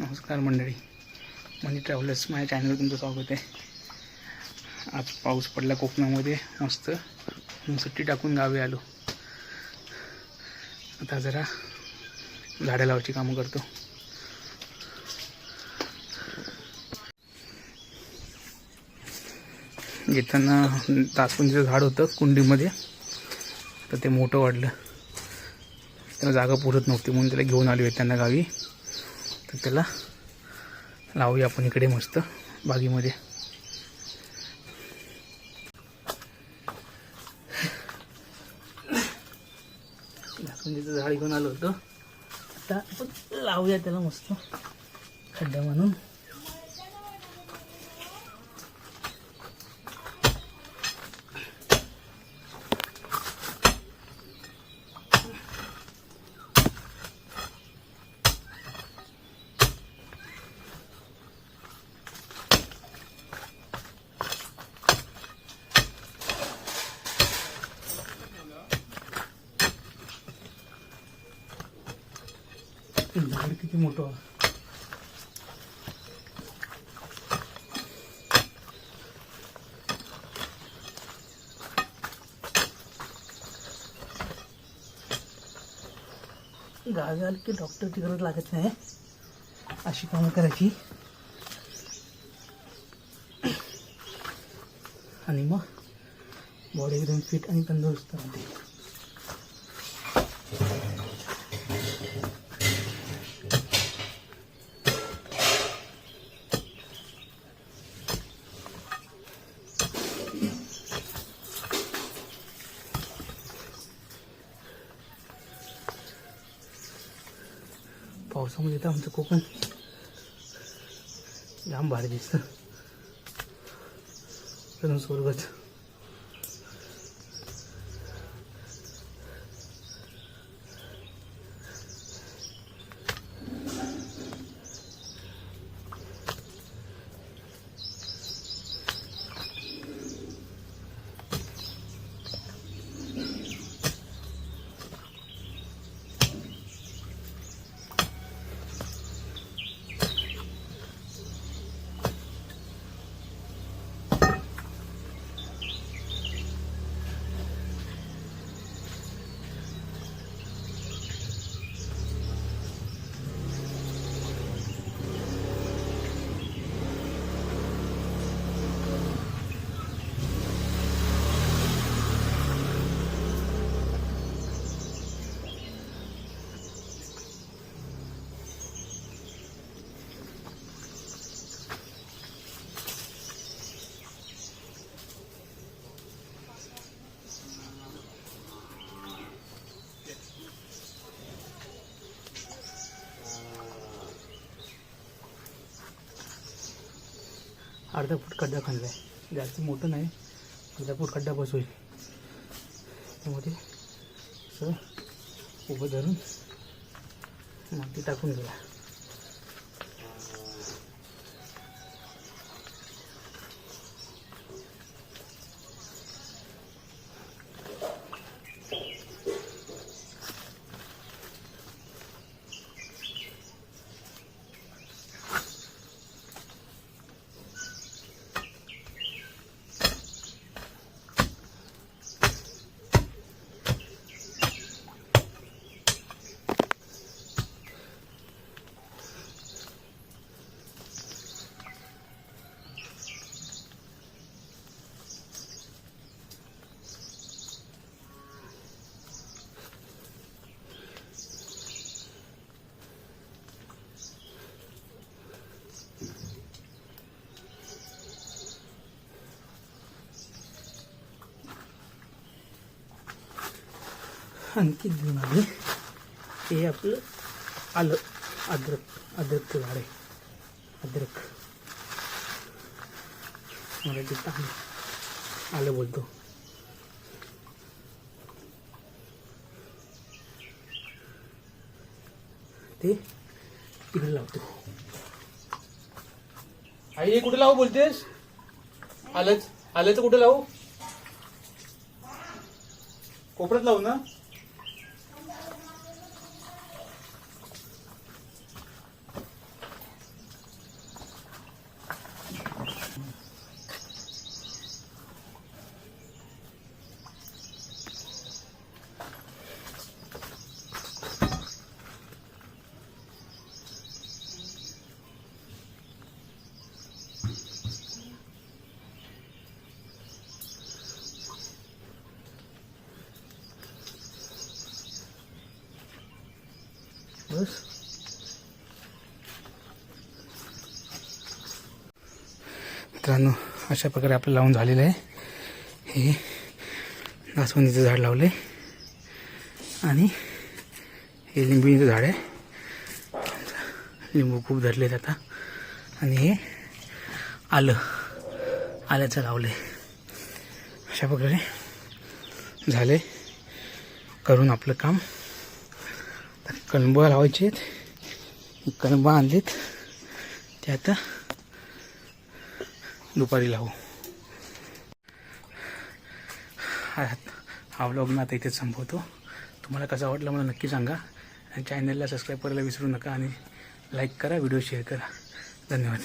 नमस्कार मंडळी. मनी ट्रॅव्हलर्स माझ्या चॅनलवर तुमचं स्वागत आहे. आज पाऊस पडला कोकणामध्ये मस्त. सुट्टी टाकून गावी आलो. आता जरा झाडं लावायची कामं करतो. घेताना तासपुंजीचं झाड होतं कुंडीमध्ये. तर ते मोठं वाढलं. त्याला जागा पुरत नव्हती म्हणून त्याला घेऊन आलो त्यांना गावी. तर त्याला लावूया आपण इकडे मस्त बागेमध्ये. लासुंदीचं झाड घेऊन आलो होतो. आता आपण लावूया त्याला मस्त खड्डा म्हणून. झाड किती मोठं गागाल गावी आलं की डॉक्टरची गरज लागत नाही अशी कामं करायची. आणि मग बॉडी एकदम फिट आणि तंदुरुस्त राहते. पावसामध्ये येतं आमचं कोकण. जाम भारी दिसतं. एकदम अर्धा फूट खड्डा खणला आहे जास्त मोठं नाही अर्धा फूट खड्डा बसवेल. त्यामध्ये असं उभं धरून माती टाकून दिला आणखी घेऊन आम्ही हे आपलं आलं अद्रक अद्रकचं झाड आहे. अद्रक. मराठीत आलं आलं बोलतो. ते तिकडे लावतो. आई हे कुठे लावू बोलतेस? आलंच आलंच कुठे लावू? कोपऱ्यात लावू ना? बस मित्रांनो अशा प्रकारे आपलं लावून झालेलं आहे. हे नासवंदीचं झाड लावलं आहे आणि हे लिंबिणीचं झाड आहे. लिंबू खूप धरलेत आता. आणि हे आलं आल्याचं लावलं आहे अशा प्रकारे झाले करून आपलं काम. आता लावायचे आहेत कळंबं आणलेत. ते आता दुपारी लावू. हा हा व्लॉग मी आता इथेच संपवतो. तुम्हाला कसा वाटला मला नक्की सांगा. आणि चॅनलला सबस्क्राईब करायला विसरू नका आणि लाईक करा व्हिडिओ शेअर करा. धन्यवाद.